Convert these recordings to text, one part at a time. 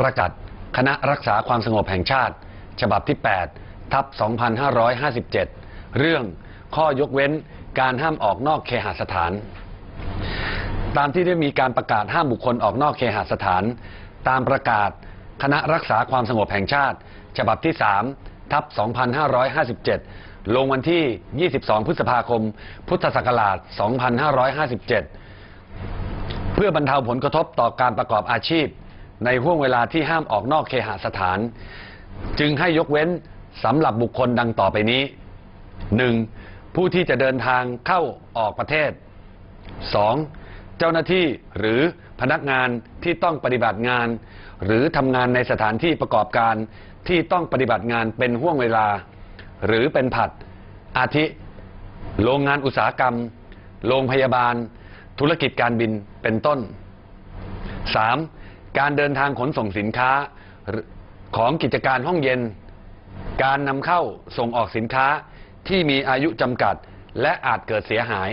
ประกาศคณะรักษาความสงบแห่งชาติ ฉบับที่ 8 ทับ 2557 เรื่องข้อยกเว้นการห้ามออกนอกเคหสถาน ตามที่ได้มีการประกาศห้ามบุคคลออกนอกเคหสถาน ตามประกาศคณะรักษาความสงบแห่งชาติ ฉบับที่ 3 ทับ 2557 ลงวันที่ 22 พฤษภาคม พุทธศักราช 2557 เพื่อบรรเทาผลกระทบต่อการประกอบอาชีพ ในห่วงเวลาที่ห้ามออกนอกเคหสถาน จึงให้ยกเว้นสำหรับบุคคลดังต่อไปนี้ 1. ผู้ที่จะเดินทางเข้าออกประเทศ 2. เจ้าหน้าที่หรือพนักงานที่ต้องปฏิบัติงาน หรือทำงานในสถานที่ประกอบการที่ต้องปฏิบัติงานเป็นห่วงเวลา หรือเป็นผัด อาทิ โรงงานอุตสาหกรรม โรงพยาบาล ธุรกิจการบินเป็นต้น 3. การเดินทางขนส่งสินค้าของกิจการห้องเย็น การนำเข้าส่งออกสินค้าที่มีอายุจำกัดและอาจเกิดเสียหาย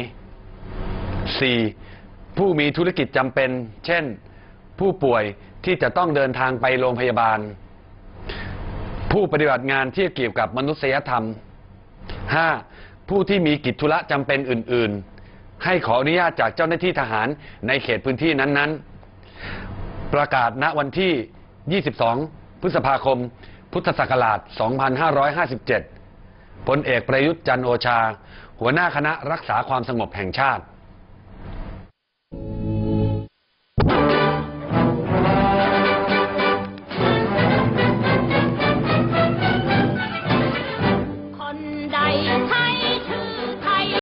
4. ผู้มีธุรกิจจำเป็น เช่น ผู้ป่วยที่จะต้องเดินทางไปโรงพยาบาล ผู้ปฏิบัติงานที่เกี่ยวกับมนุษยธรรม 5. ผู้ที่มีกิจธุระจำเป็นอื่น ๆ ให้ขออนุญาตจากเจ้าหน้าที่ทหารในเขตพื้นที่นั้น ๆ ประกาศณวันที่ 22 พฤษภาคม พุทธศักราช 2557 พลเอกประยุทธ์จันโอชา หัวหน้าคณะรักษาความสงบแห่งชาติ